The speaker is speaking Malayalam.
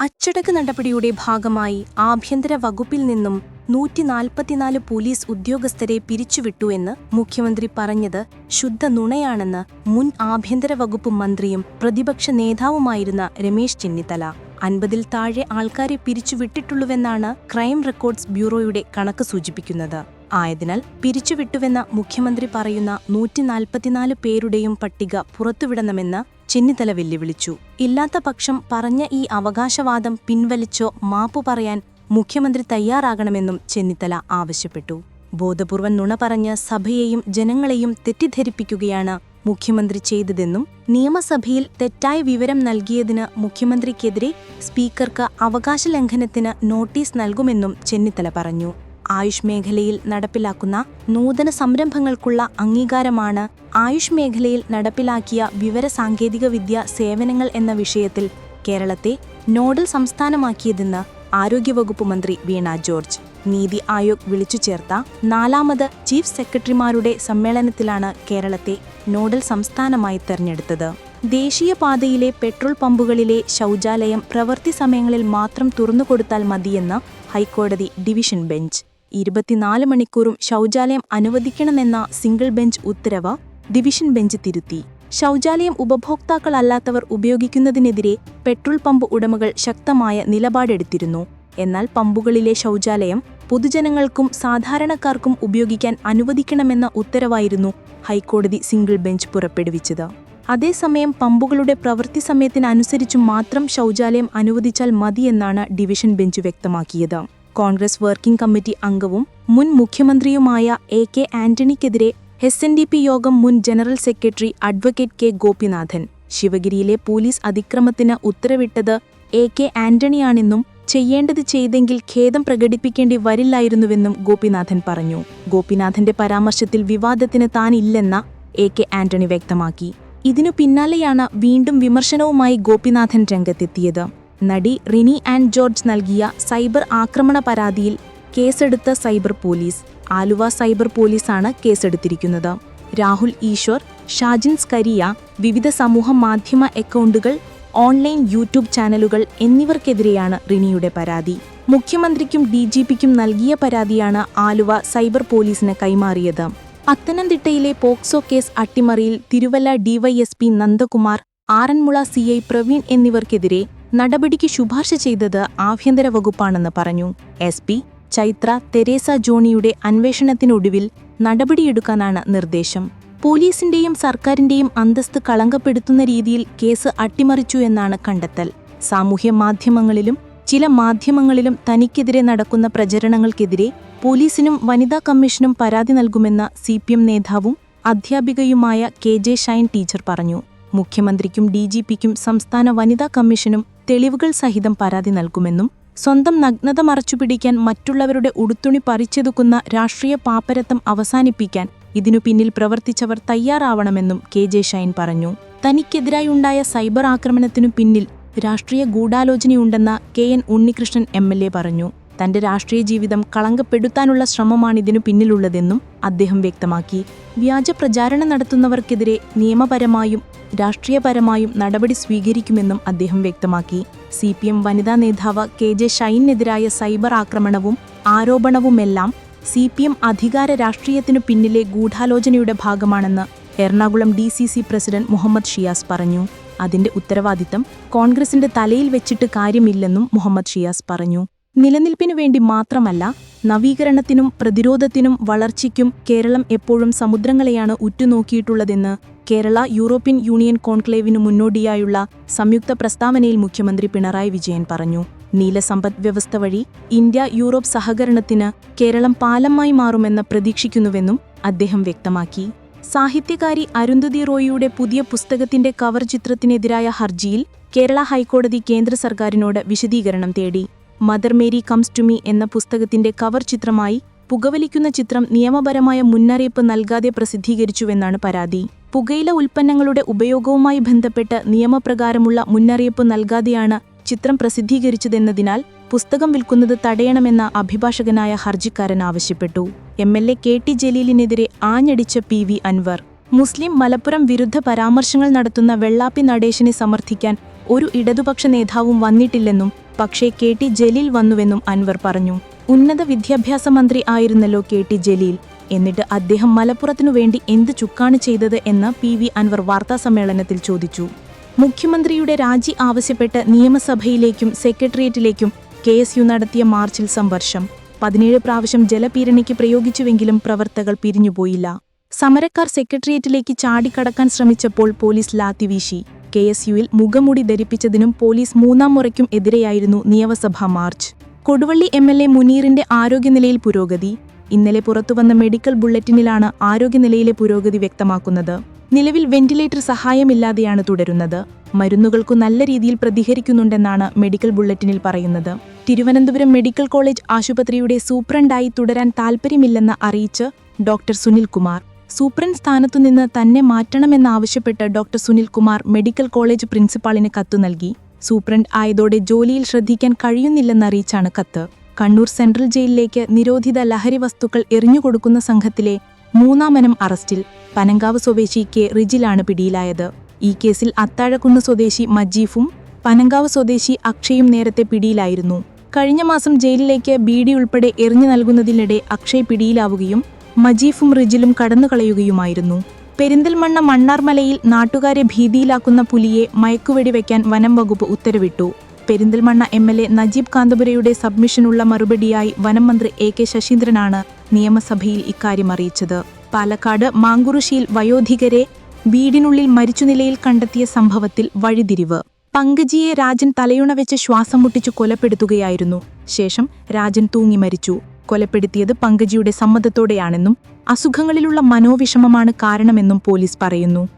അച്ചടക്ക നടപടിയുടെ ഭാഗമായി ആഭ്യന്തര വകുപ്പിൽ നിന്നും നൂറ്റി നാൽപ്പത്തിനാല് പോലീസ് ഉദ്യോഗസ്ഥരെ പിരിച്ചുവിട്ടു എന്ന് മുഖ്യമന്ത്രി പറഞ്ഞത് ശുദ്ധ നുണയാണെന്ന് മുൻ ആഭ്യന്തര വകുപ്പ് മന്ത്രിയും പ്രതിപക്ഷ നേതാവുമായിരുന്ന രമേശ് ചെന്നിത്തല. അൻപതിൽ താഴെ ആൾക്കാരെ പിരിച്ചുവിട്ടിട്ടുള്ളുവെന്നാണ് ക്രൈം റെക്കോർഡ്സ് ബ്യൂറോയുടെ കണക്ക് സൂചിപ്പിക്കുന്നത്. ആയതിനാൽ പിരിച്ചുവിട്ടുവെന്ന മുഖ്യമന്ത്രി പറയുന്ന നൂറ്റി നാൽപ്പത്തിനാല് പേരുടെയും പട്ടിക പുറത്തുവിടണമെന്ന് ചെന്നിത്തല വെല്ലുവിളിച്ചു. ഇല്ലാത്ത പക്ഷം പറഞ്ഞ ഈ അവകാശവാദം പിൻവലിച്ചോ മാപ്പു പറയാൻ മുഖ്യമന്ത്രി തയ്യാറാകണമെന്നും ചെന്നിത്തല ആവശ്യപ്പെട്ടു. ബോധപൂർവം നുണ പറഞ്ഞ് സഭയെയും ജനങ്ങളെയും തെറ്റിദ്ധരിപ്പിക്കുകയാണ് മുഖ്യമന്ത്രി ചെയ്തതെന്നും നിയമസഭയിൽ തെറ്റായ വിവരം നൽകിയതിന് മുഖ്യമന്ത്രിക്കെതിരെ സ്പീക്കർക്ക് അവകാശ ലംഘനത്തിന് നോട്ടീസ് നൽകുമെന്നും ചെന്നിത്തല പറഞ്ഞു. ആയുഷ് മേഖലയിൽ നടപ്പിലാക്കുന്ന നൂതന സംരംഭങ്ങൾക്കുള്ള അംഗീകാരമാണ് ആയുഷ് മേഖലയിൽ നടപ്പിലാക്കിയ വിവരസാങ്കേതികവിദ്യ സേവനങ്ങൾ എന്ന വിഷയത്തിൽ കേരളത്തെ നോഡൽ സംസ്ഥാനമാക്കിയതെന്ന് ആരോഗ്യവകുപ്പ് മന്ത്രി വീണ ജോർജ്. നീതി ആയോഗ് വിളിച്ചു ചേർത്ത നാലാമത് ചീഫ് സെക്രട്ടറിമാരുടെ സമ്മേളനത്തിലാണ് കേരളത്തെ നോഡൽ സംസ്ഥാനമായി തെരഞ്ഞെടുത്തത്. ദേശീയപാതയിലെ പെട്രോൾ പമ്പുകളിലെ ശൗചാലയം പ്രവൃത്തി സമയങ്ങളിൽ മാത്രം തുറന്നുകൊടുത്താൽ മതിയെന്ന് ഹൈക്കോടതി ഡിവിഷൻ ബെഞ്ച്. ഇരുപത്തിനാല് മണിക്കൂറും ശൗചാലയം അനുവദിക്കണമെന്ന സിംഗിൾ ബെഞ്ച് ഉത്തരവ് ഡിവിഷൻ ബെഞ്ച് തിരുത്തി. ശൗചാലയം ഉപഭോക്താക്കളല്ലാത്തവർ ഉപയോഗിക്കുന്നതിനെതിരെ പെട്രോൾ പമ്പ് ഉടമകൾ ശക്തമായ നിലപാടെടുത്തിരുന്നു. എന്നാൽ പമ്പുകളിലെ ശൗചാലയം പൊതുജനങ്ങൾക്കും സാധാരണക്കാർക്കും ഉപയോഗിക്കാൻ അനുവദിക്കണമെന്ന ഉത്തരവായിരുന്നു ഹൈക്കോടതി സിംഗിൾ ബെഞ്ച് പുറപ്പെടുവിച്ചത്. അതേസമയം പമ്പുകളുടെ പ്രവൃത്തി സമയത്തിനനുസരിച്ചു മാത്രം ശൗചാലയം അനുവദിച്ചാൽ മതിയെന്നാണ് ഡിവിഷൻ ബെഞ്ച് വ്യക്തമാക്കിയത്. കോൺഗ്രസ് വർക്കിംഗ് കമ്മിറ്റി അംഗവും മുൻ മുഖ്യമന്ത്രിയുമായ എ കെ ആന്റണിക്കെതിരെ എസ് എൻ ഡി പി യോഗം മുൻ general secretary advocate K Gopinathan. ശിവഗിരിയിലെ police അതിക്രമത്തിന് ഉത്തരവിട്ടത് എ കെ ആന്റണിയാണെന്നും ചെയ്യേണ്ടത് ചെയ്തെങ്കിൽ ഖേദം പ്രകടിപ്പിക്കേണ്ടി വരില്ലായിരുന്നുവെന്നും ഗോപിനാഥൻ പറഞ്ഞു. ഗോപിനാഥന്റെ പരാമർശത്തിൽ വിവാദത്തിന് താനില്ലെന്ന എ കെ ആന്റണി വ്യക്തമാക്കി. ഇതിനു പിന്നാലെയാണ് വീണ്ടും വിമർശനവുമായി ഗോപിനാഥൻ രംഗത്തെത്തിയത്. നടി റിനി ആൻഡ് ജോർജ് നൽകിയ സൈബർ ആക്രമണ പരാതിയിൽ കേസെടുത്ത സൈബർ പോലീസ് ആലുവ സൈബർ പോലീസാണ് കേസെടുത്തിരിക്കുന്നത്. രാഹുൽ ഈശ്വർ ഷാജിൻ സ്കരിയ വിവിധ സമൂഹ മാധ്യമ അക്കൗണ്ടുകൾ ഓൺലൈൻ യൂട്യൂബ് ചാനലുകൾ എന്നിവർക്കെതിരെയാണ് റിനിയുടെ പരാതി. മുഖ്യമന്ത്രിക്കും ഡി ജി പിക്കും നൽകിയ പരാതിയാണ് ആലുവ സൈബർ പോലീസിന് കൈമാറിയത്. പത്തനംതിട്ടയിലെ POCSO case അട്ടിമറിയിൽ Thiruvalla DYSP Nandakumar Aranmula C I Praveen എന്നിവർക്കെതിരെ നടപടിക്ക് ശുപാർശ ചെയ്തത് ആഭ്യന്തര വകുപ്പാണെന്ന് പറഞ്ഞു. എസ് പി ചൈത്ര തെരേസ ജോണിയുടെ അന്വേഷണത്തിനൊടുവിൽ നടപടിയെടുക്കാനാണ് നിർദ്ദേശം. പോലീസിന്റെയും സർക്കാരിന്റെയും അന്തസ്ത് കളങ്കപ്പെടുത്തുന്ന രീതിയിൽ കേസ് അട്ടിമറിച്ചു എന്നാണ് കണ്ടെത്തൽ. സാമൂഹ്യ മാധ്യമങ്ങളിലും ചില മാധ്യമങ്ങളിലും തനിക്കെതിരെ നടക്കുന്ന പ്രചരണങ്ങൾക്കെതിരെ പോലീസിനും വനിതാ കമ്മീഷനും പരാതി നൽകുമെന്ന സി നേതാവും അധ്യാപികയുമായ കെ ജെ ഷൈൻ ടീച്ചർ പറഞ്ഞു. മുഖ്യമന്ത്രിക്കും ഡി ജി പിക്കും സംസ്ഥാന വനിതാ കമ്മീഷനും തെളിവുകൾ സഹിതം പരാതി നൽകുമെന്നും സ്വന്തം നഗ്നത മറച്ചുപിടിക്കാൻ മറ്റുള്ളവരുടെ ഉടുത്തുണി പറിച്ചെതുക്കുന്ന രാഷ്ട്രീയ പാപ്പരത്തം അവസാനിപ്പിക്കാൻ ഇതിനു പിന്നിൽ പ്രവർത്തിച്ചവർ തയ്യാറാവണമെന്നും കെ ജെ ഷൈൻ പറഞ്ഞു. തനിക്കെതിരായുണ്ടായ സൈബർ ആക്രമണത്തിനു പിന്നിൽ രാഷ്ട്രീയ ഗൂഢാലോചനയുണ്ടെന്ന കെ എൻ ഉണ്ണികൃഷ്ണൻ എ പറഞ്ഞു. തന്റെ രാഷ്ട്രീയ ജീവിതം കളങ്കപ്പെടുത്താനുള്ള ശ്രമമാണ് ഇതിനു പിന്നിലുള്ളതെന്നും അദ്ദേഹം വ്യക്തമാക്കി. വ്യാജ പ്രചാരണം നടത്തുന്നവർക്കെതിരെ നിയമപരമായും രാഷ്ട്രീയപരമായും നടപടി സ്വീകരിക്കുമെന്നും അദ്ദേഹം വ്യക്തമാക്കി. സി പി എം വനിതാ നേതാവ് കെ ജെ ഷൈനെതിരായ സൈബർ ആക്രമണവും ആരോപണവുമെല്ലാം സി പി എം അധികാര രാഷ്ട്രീയത്തിനു പിന്നിലെ ഗൂഢാലോചനയുടെ ഭാഗമാണെന്ന് Ernakulam D C C president Muhammad Shiyas പറഞ്ഞു. അതിന്റെ ഉത്തരവാദിത്തം കോൺഗ്രസിന്റെ തലയിൽ വെച്ചിട്ട് കാര്യമില്ലെന്നും മുഹമ്മദ് ഷിയാസ് പറഞ്ഞു. നിലനിൽപ്പിനു വേണ്ടി മാത്രമല്ല നവീകരണത്തിനും പ്രതിരോധത്തിനും വളർച്ചയ്ക്കും കേരളം എപ്പോഴും സമുദ്രങ്ങളെയാണ് ഉറ്റുനോക്കിയിട്ടുള്ളതെന്ന് കേരള യൂറോപ്യൻ യൂണിയൻ കോൺക്ലേവിനു മുന്നോടിയായുള്ള സംയുക്ത പ്രസ്താവനയിൽ മുഖ്യമന്ത്രി പിണറായി വിജയൻ പറഞ്ഞു. നീലസമ്പദ് വ്യവസ്ഥ വഴി ഇന്ത്യ യൂറോപ്പ് സഹകരണത്തിന് കേരളം പാലമായി മാറുമെന്ന് പ്രതീക്ഷിക്കുന്നുവെന്നും അദ്ദേഹം വ്യക്തമാക്കി. സാഹിത്യകാരി അരുന്ധതി റോയിയുടെ പുതിയ പുസ്തകത്തിന്റെ കവർ ചിത്രത്തിനെതിരായ ഹർജിയിൽ കേരള ഹൈക്കോടതി കേന്ദ്ര സർക്കാരിനോട് വിശദീകരണം തേടി. Mother Mary comes to me എന്ന പുസ്തകത്തിന്റെ കവർ ചിത്രമായി പുകവലിക്കുന്ന ചിത്രം നിയമപരമായ മുന്നറിയിപ്പ് നൽകാതെ പ്രസിദ്ധീകരിച്ചുവെന്നാണ് പരാതി. പുകയില ഉൽപ്പന്നങ്ങളുടെ ഉപയോഗവുമായി ബന്ധപ്പെട്ട് നിയമപ്രകാരമുള്ള മുന്നറിയിപ്പ് നൽകാതെയാണ് ചിത്രം പ്രസിദ്ധീകരിച്ചതെന്നതിനാൽ പുസ്തകം വിൽക്കുന്നത് തടയണമെന്ന അഭിഭാഷകനായ ഹർജിക്കാരൻ ആവശ്യപ്പെട്ടു. M L A K T ജലീലിനെതിരെ ആഞ്ഞടിച്ച പി വി അൻവർ. മുസ്ലിം മലപ്പുറം വിരുദ്ധ പരാമർശങ്ങൾ നടത്തുന്ന വെള്ളാപ്പി നടേശനെ സമർത്ഥിക്കാൻ ഒരു ഇടതുപക്ഷ നേതാവും വന്നിട്ടില്ലെന്നും പക്ഷേ കെ ടി ജലീൽ വന്നുവെന്നും അൻവർ പറഞ്ഞു. ഉന്നത വിദ്യാഭ്യാസ മന്ത്രി ആയിരുന്നല്ലോ കെ ടി ജലീൽ. എന്നിട്ട് അദ്ദേഹം മലപ്പുറത്തിനു വേണ്ടി എന്ത് ചുക്കാണ് ചെയ്തത് എന്ന് പി വി അൻവർ വാർത്താസമ്മേളനത്തിൽ ചോദിച്ചു. മുഖ്യമന്ത്രിയുടെ രാജി ആവശ്യപ്പെട്ട് നിയമസഭയിലേക്കും സെക്രട്ടേറിയറ്റിലേക്കും കെ എസ് യു നടത്തിയ മാർച്ചിൽ സംവർഷം പതിനേഴ് പ്രാവശ്യം ജലപീരണിക്ക് പ്രയോഗിച്ചുവെങ്കിലും പ്രവർത്തകൾ പിരിഞ്ഞുപോയില്ല. സമരക്കാർ സെക്രട്ടേറിയറ്റിലേക്ക് ചാടിക്കടക്കാൻ ശ്രമിച്ചപ്പോൾ പോലീസ് ലാത്തിവീശി കെ എസ് യുവിൽ മുഖമുടി ധരിപ്പിച്ചതിനും പോലീസ് മൂന്നാം മുറയ്ക്കും എതിരെയായിരുന്നു നിയമസഭാ march. Koduvally M L A മുനീറിന്റെ ആരോഗ്യനിലയിൽ പുരോഗതി ഇന്നലെ പുറത്തുവന്ന മെഡിക്കൽ ബുള്ളറ്റിനിലാണ് ആരോഗ്യനിലയിലെ പുരോഗതി വ്യക്തമാക്കുന്നത്. നിലവിൽ വെന്റിലേറ്റർ സഹായമില്ലാതെയാണ് തുടരുന്നത്. മരുന്നുകൾക്കു നല്ല രീതിയിൽ പ്രതികരിക്കുന്നുണ്ടെന്നാണ് മെഡിക്കൽ ബുള്ളറ്റിനിൽ പറയുന്നത്. തിരുവനന്തപുരം മെഡിക്കൽ കോളേജ് ആശുപത്രിയുടെ സൂപ്രണ്ടായി തുടരാൻ താൽപ്പര്യമില്ലെന്ന് അറിയിച്ച് ഡോക്ടർ സുനിൽ കുമാർ സൂപ്രണ്ട് സ്ഥാനത്തുനിന്ന് തന്നെ മാറ്റണമെന്നാവശ്യപ്പെട്ട് doctor Sunil Kumar medical college പ്രിൻസിപ്പാളിന് കത്തു നൽകി. സൂപ്രണ്ട് ആയതോടെ ജോലിയിൽ ശ്രദ്ധിക്കാൻ കഴിയുന്നില്ലെന്നറിയിച്ചാണ് കത്ത്. കണ്ണൂർ സെൻട്രൽ ജയിലിലേക്ക് നിരോധിത ലഹരി വസ്തുക്കൾ എറിഞ്ഞുകൊടുക്കുന്ന സംഘത്തിലെ മൂന്നാമനം അറസ്റ്റിൽ പനങ്കാവ് സ്വദേശി കെ റിജിലാണ് പിടിയിലായത്. ഈ കേസിൽ അത്താഴക്കുന്ന് സ്വദേശി മജീഫും പനങ്കാവ് സ്വദേശി അക്ഷയും നേരത്തെ പിടിയിലായിരുന്നു. കഴിഞ്ഞ മാസം ജയിലിലേക്ക് ബീഡി ഉൾപ്പെടെ എറിഞ്ഞു നൽകുന്നതിനിടെ അക്ഷയ് പിടിയിലാവുകയും മജീഫും റിജിലും കടന്നുകളയുകയുമായിരുന്നു. പെരിന്തൽമണ്ണ മണ്ണാർമലയിൽ നാട്ടുകാരെ ഭീതിയിലാക്കുന്ന പുലിയെ മയക്കുവെടി വയ്ക്കാൻ വനം വകുപ്പ് ഉത്തരവിട്ടു. Perinthalmanna M L A Najeeb കാന്തപുരയുടെ സബ്മിഷനുള്ള മറുപടിയായി വനം മന്ത്രി എ കെ ശശീന്ദ്രനാണ് നിയമസഭയിൽ ഇക്കാര്യം അറിയിച്ചത്. പാലക്കാട് മാങ്കുറുശിയിൽ വയോധികരെ വീടിനുള്ളിൽ മരിച്ചു നിലയിൽ കണ്ടെത്തിയ സംഭവത്തിൽ വഴിതിരിവ്. പങ്കജിയെ രാജൻ തലയുണ വെച്ച് ശ്വാസം മുട്ടിച്ചു കൊലപ്പെടുത്തുകയായിരുന്നു. ശേഷം രാജൻ തൂങ്ങി മരിച്ചു. കൊലപ്പെടുത്തിയത് പങ്കജിയുടെ സമ്മതത്തോടെയാണെന്നും അസുഖങ്ങളിലുള്ള മനോവിഷമമാണ് കാരണമെന്നും പോലീസ് പറയുന്നു